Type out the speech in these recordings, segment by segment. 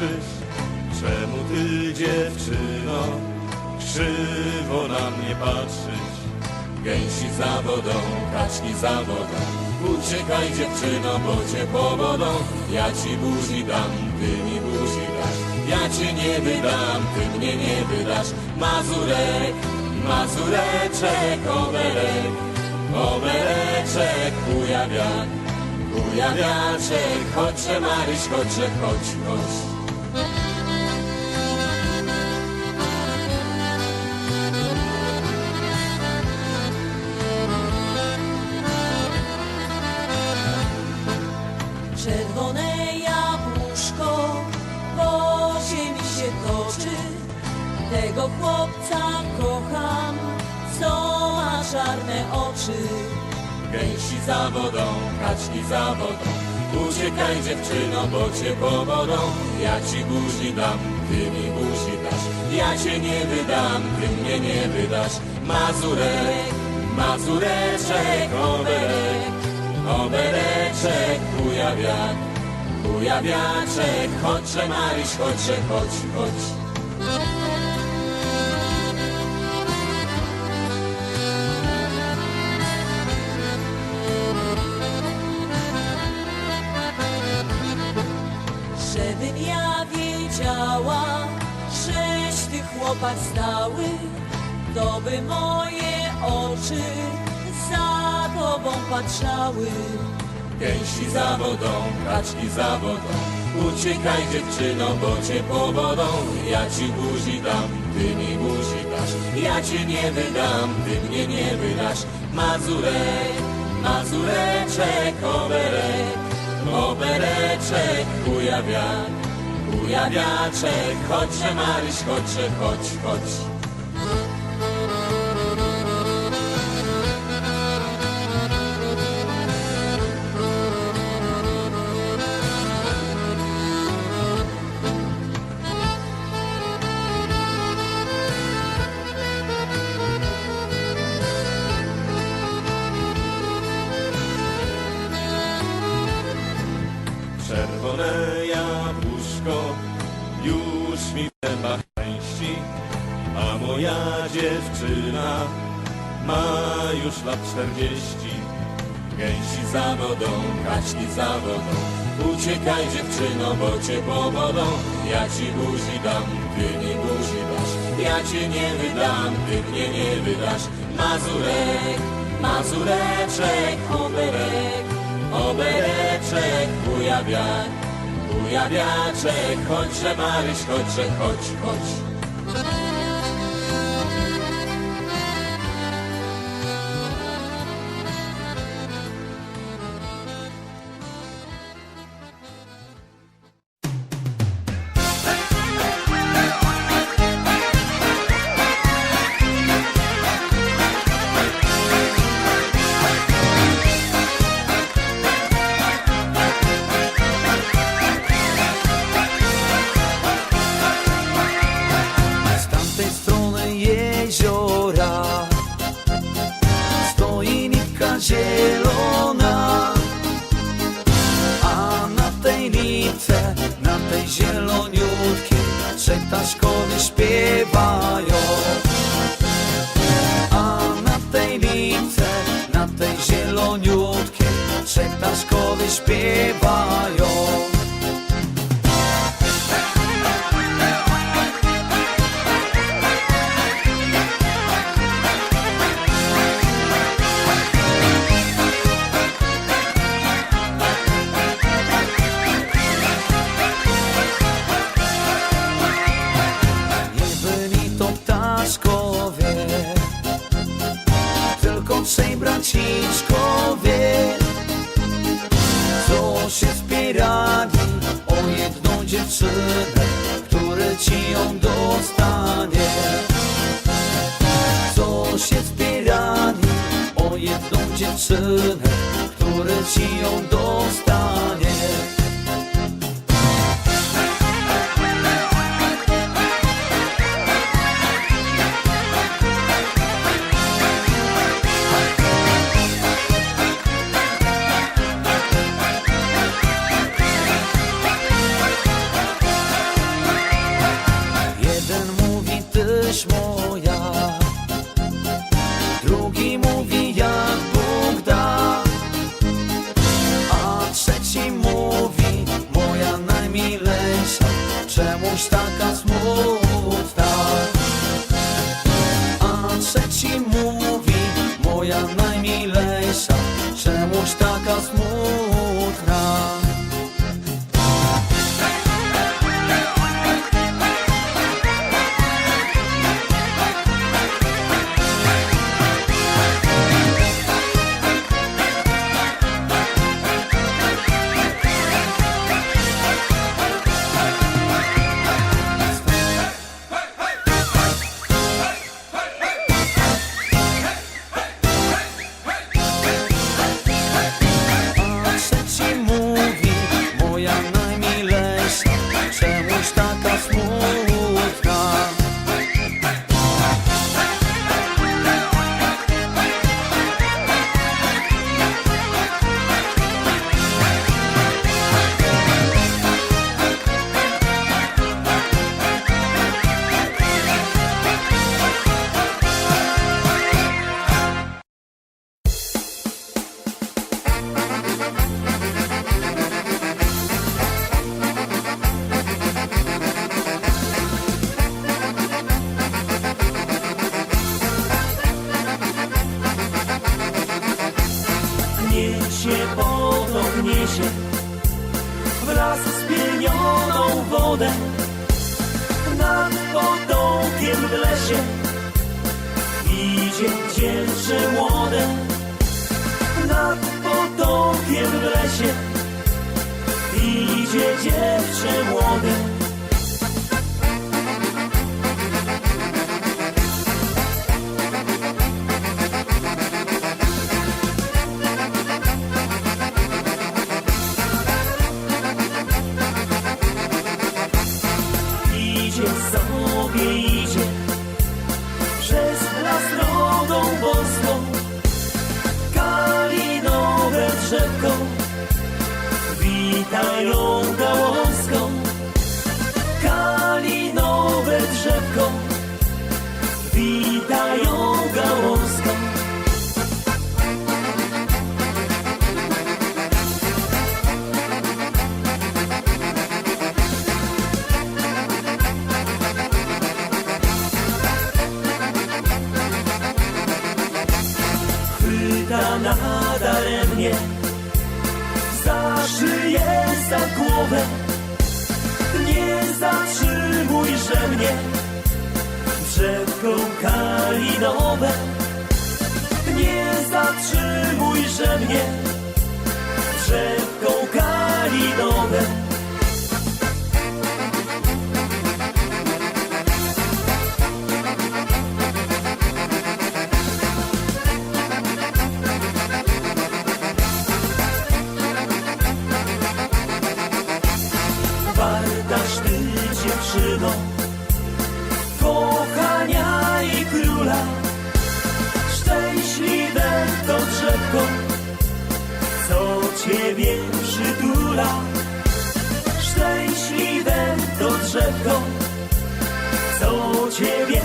na krzyż. Czemu ty, dziewczyno, krzywo na mnie patrzysz? Gęsi za wodą, kaczki za wodą. Uciekaj dziewczyno, bo cię powodą. Ja ci buzi dam, ty mi buzi dasz. Ja cię nie wydam, ty mnie nie wydasz. Mazurek, mazureczek, oberek, obereczek, kujawiak, kujawiaczek. Chodźże Maryś, chodźże, chodź, chodź. Tego chłopca kocham, co ma czarne oczy. Gęsi za wodą, kaczki za wodą. Uciekaj dziewczyno, bo cię powodą. Ja ci buzi dam, ty mi buzi dasz. Ja cię nie wydam, ty mnie nie wydasz. Mazurek, mazureczek, oberek, obereczek, kujawiak, kujawiaczek. Chodźże Maryś, chodźże, chodź, chodź. Ja wiedziała, żeś ty chłopak stały, to by moje oczy za tobą patrzały. Gęsi za wodą, kaczki za wodą. Uciekaj dziewczyno, bo cię powodą. Ja ci buzi dam, ty mi buzi dasz. Ja cię nie wydam, ty mnie nie wydasz. Mazurek, mazureczek, oberek, obereczek, kujawiak, kujawiaczek. Chodźże Maryś, chodźże, chodź, chodź. Czerwone jabłuszko już mi w pęści, a moja dziewczyna ma już lat czterdzieści. Gęsi za wodą, kaczki za wodą. Uciekaj dziewczyno, bo cię powodą. Ja ci buzi dam, ty mi buzi dasz. Ja cię nie wydam, ty mnie nie wydasz. Mazurek, mazureczek, oberek, obereczek, kujawiak, kujawiaczek. Chodźże Maryś, chodźże, chodź, chodź. Zieloniutkiej, trzech ptaszkowie śpiewają. Tylko trzej braciszkowie, dziewczynę, który ci ją dostanie. wodę. Nad podołkiem w lesie Idzie dziewczę młode Nad podołkiem w lesie Idzie dziewczę młode ciebie przytula. Szczęśliwe to drzewko, co ciebie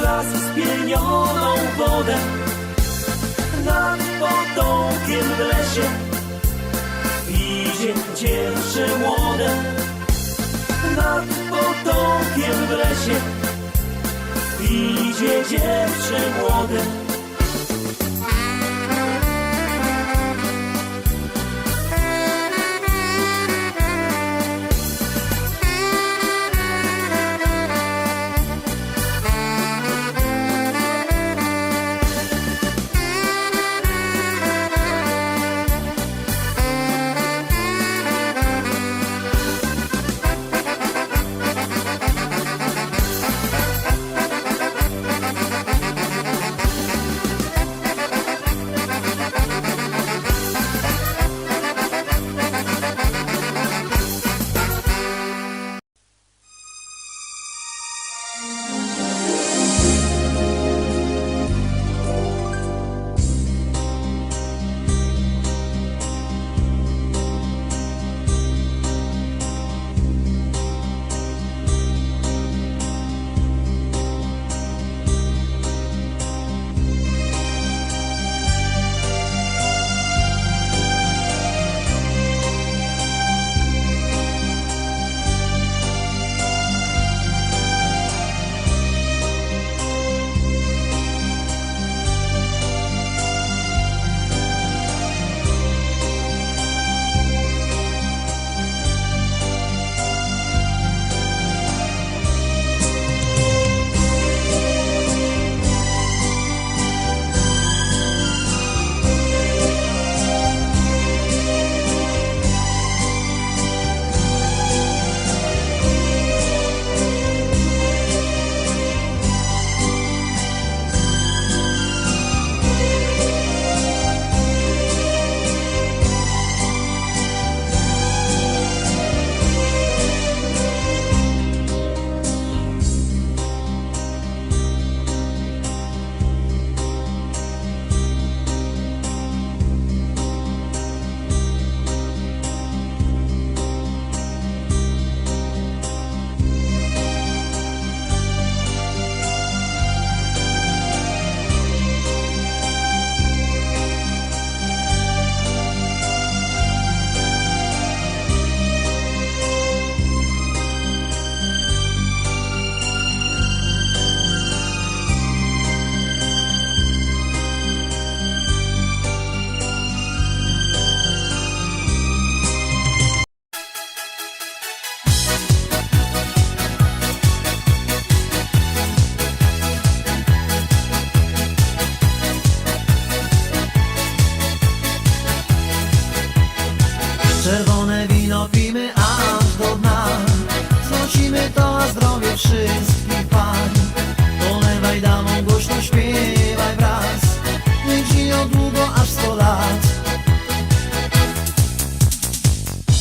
las spienioną wodę. Nad potokiem w lesie idzie dziewczę młode nad potokiem w lesie idzie dziewczę młode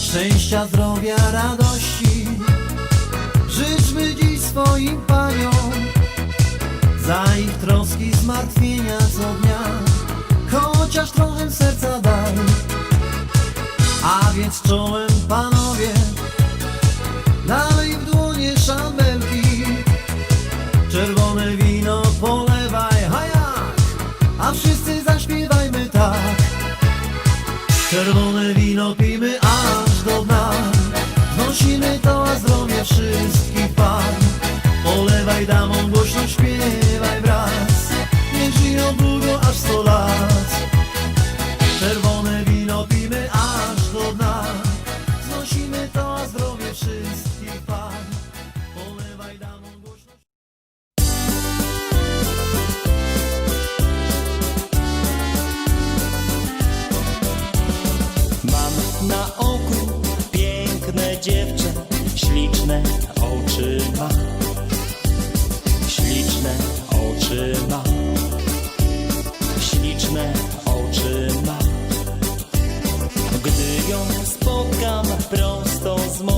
Szczęścia, zdrowia, radości. Życzmy dziś swoim paniom Za ich troski, zmartwienia co dnia Chociaż trochę serca daj A więc czołem panowie Dalej w dłonie szambelki Czerwone wino polewaj, a jak! A wszyscy zaśpiewajmy tak. Czerwone wino pijmy Nosimy to na zdrowie wszystkich pań Polewaj damą głośno śpiewaj wraz. Niech żyją długo aż sto lat dziewczę, śliczne oczy ma. Śliczne oczy ma. Śliczne oczy ma. Gdy ją spotkam prosto z mostu,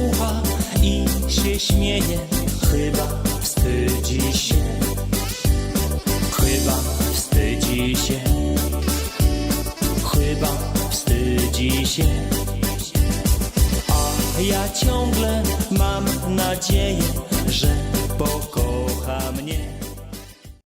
słucha i się śmieje. Chyba wstydzi się. Chyba wstydzi się. Chyba wstydzi się. A ja ciągle mam nadzieję Że pokocha mnie